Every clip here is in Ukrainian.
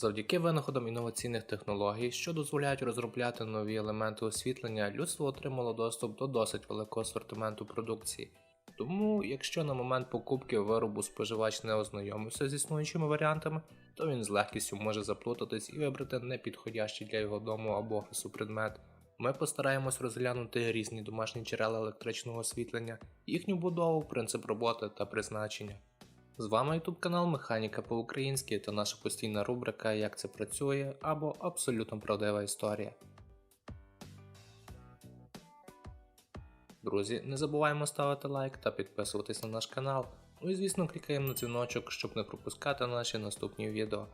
Завдяки винаходам інноваційних технологій, що дозволяють розробляти нові елементи освітлення, людство отримало доступ до досить великого асортименту продукції. Тому, якщо на момент покупки виробу споживач не ознайомився з існуючими варіантами, то він з легкістю може заплутатись і вибрати непідходящий для його дому або офісу предмет. Ми постараємось розглянути різні домашні джерела електричного освітлення, їхню будову, принцип роботи та призначення. З вами YouTube канал Механіка по-українськи та наша постійна рубрика Як це працює або Абсолютно правдива історія. Друзі, не забуваємо ставити лайк та підписуватись на наш канал. Ну і звісно клікаємо на дзвіночок, щоб не пропускати наші наступні відео.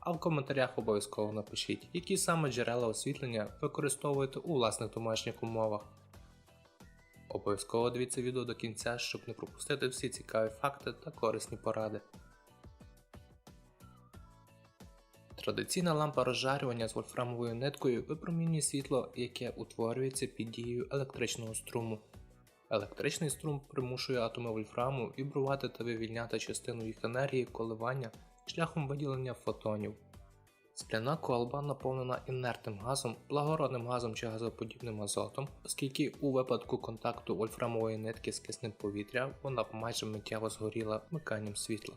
А в коментарях обов'язково напишіть, які саме джерела освітлення використовуєте у власних домашніх умовах. Обов'язково дивіться відео до кінця, щоб не пропустити всі цікаві факти та корисні поради. Традиційна лампа розжарювання з вольфрамовою ниткою випромінює світло, яке утворюється під дією електричного струму. Електричний струм примушує атоми вольфраму вібрувати та вивільняти частину їх енергії коливання шляхом виділення фотонів. Скляна колба наповнена інертним газом, благородним газом чи газоподібним азотом, оскільки у випадку контакту вольфрамової нитки з киснем повітря вона майже миттєво згоріла вмиканням світла.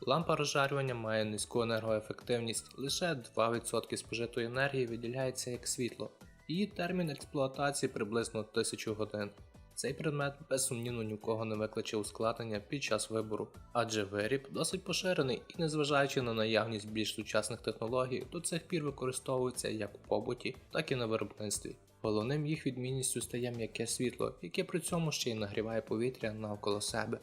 Лампа розжарювання має низьку енергоефективність, лише 2% спожитої енергії виділяється як світло. Її термін експлуатації приблизно 1000 годин. Цей предмет безсумнівно ні в кого не викличе ускладнення під час вибору, адже виріб досить поширений і, незважаючи на наявність більш сучасних технологій, до цих пір використовується як у побуті, так і на виробництві. Головним їх відмінністю стає м'яке світло, яке при цьому ще й нагріває повітря навколо себе.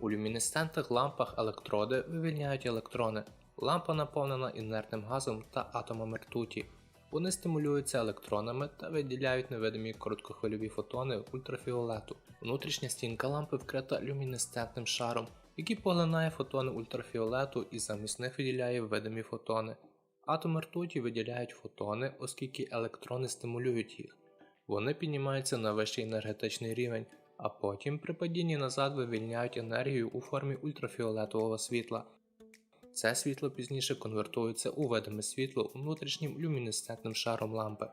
У люмінесцентних лампах електроди вивільняють електрони. Лампа наповнена інертним газом та атомами ртуті. Вони стимулюються електронами та виділяють невидимі короткохвильові фотони ультрафіолету. Внутрішня стінка лампи вкрита люмінесцентним шаром, який поглинає фотони ультрафіолету і замість них виділяє видимі фотони. Атоми ртуті виділяють фотони, оскільки електрони стимулюють їх. Вони піднімаються на вищий енергетичний рівень, а потім при падінні назад вивільняють енергію у формі ультрафіолетового світла. Це світло пізніше конвертується у видиме світло внутрішнім люмінесцентним шаром лампи.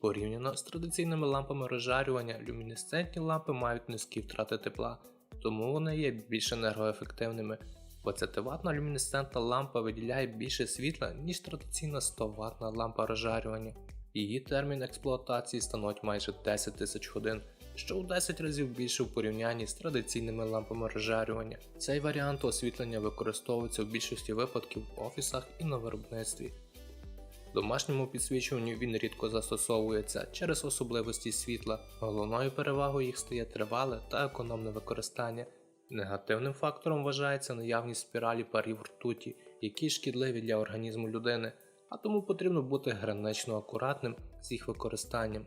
Порівняно з традиційними лампами розжарювання, люмінесцентні лампи мають низькі втрати тепла, тому вони є більш енергоефективними. 20 ватна люмінесцентна лампа виділяє більше світла, ніж традиційна 100 ватна лампа розжарювання. Її термін експлуатації становить майже 10 тисяч годин, що у 10 разів більше в порівнянні з традиційними лампами розжарювання. Цей варіант освітлення використовується в більшості випадків в офісах і на виробництві. В домашньому підсвічуванню він рідко застосовується через особливості світла. Головною перевагою їх стає тривале та економне використання. Негативним фактором вважається наявність спіралі парів ртуті, які шкідливі для організму людини, а тому потрібно бути гранично акуратним з їх використанням.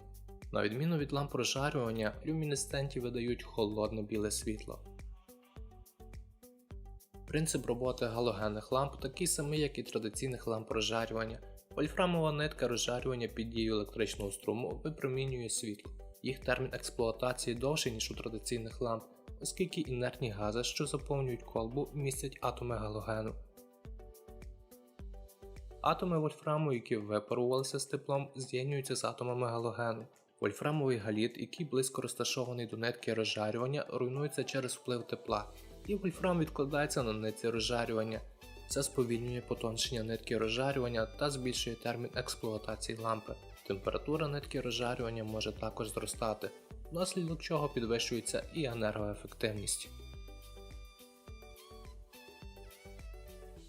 На відміну від ламп розжарювання, люмінесценті видають холодне біле світло. Принцип роботи галогенних ламп такий самий, як і традиційних ламп розжарювання. Вольфрамова нитка розжарювання під дією електричного струму випромінює світло. Їх термін експлуатації довший, ніж у традиційних ламп, оскільки інертні гази, що заповнюють колбу, містять атоми галогену. Атоми вольфраму, які випарувалися з теплом, з'єднуються з атомами галогену. Вольфрамовий галід, який близько розташований до нитки розжарювання, руйнується через вплив тепла, і вольфрам відкладається на нитці розжарювання. Це сповільнює потоншення нитки розжарювання та збільшує термін експлуатації лампи. Температура нитки розжарювання може також зростати, внаслідок чого підвищується і енергоефективність.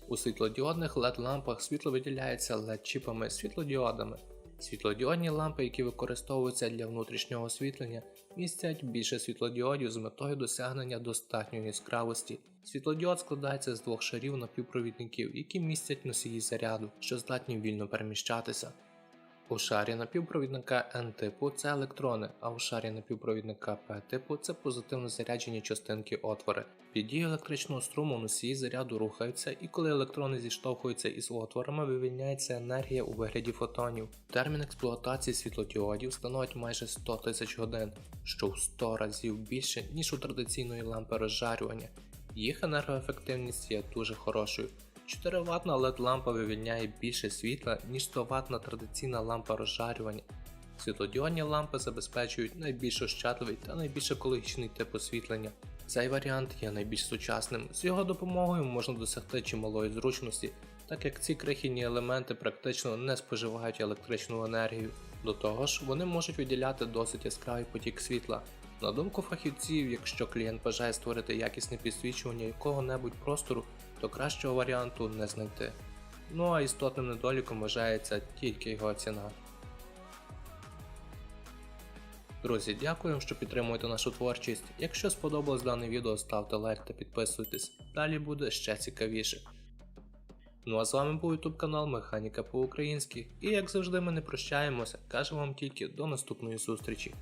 У світлодіодних LED лампах світло виділяється LED чіпами світлодіодами. Світлодіодні лампи, які використовуються для внутрішнього освітлення, містять більше світлодіодів з метою досягнення достатньої яскравості. Світлодіод складається з двох шарів напівпровідників, які містять носії заряду, що здатні вільно переміщатися. У шарі напівпровідника N-типу це електрони, а у шарі напівпровідника P-типу це позитивно заряджені частинки отвори. Під дією електричного струму носії заряду рухаються, і коли електрони зіштовхуються із отворами, вивільняється енергія у вигляді фотонів. Термін експлуатації світлодіодів становить майже 100 тисяч годин, що в 100 разів більше, ніж у традиційної лампи розжарювання. Їх енергоефективність є дуже хорошою. 4 ватна LED лампа вивільняє більше світла, ніж 100 ватна традиційна лампа розжарювання. Світлодіодні лампи забезпечують найбільш ощадливий та найбільш екологічний тип освітлення. Цей варіант є найбільш сучасним. З його допомогою можна досягти чималої зручності, так як ці крихітні елементи практично не споживають електричну енергію. До того ж, вони можуть виділяти досить яскравий потік світла. На думку фахівців, якщо клієнт бажає створити якісне підсвічування якого-небудь простору, то кращого варіанту не знайти. Ну а істотним недоліком вважається тільки його ціна. Друзі, дякую, що підтримуєте нашу творчість. Якщо сподобалось дане відео, ставте лайк та підписуйтесь. Далі буде ще цікавіше. Ну а з вами був YouTube канал Механіка по-українськи. І як завжди ми не прощаємося, кажемо вам тільки до наступної зустрічі.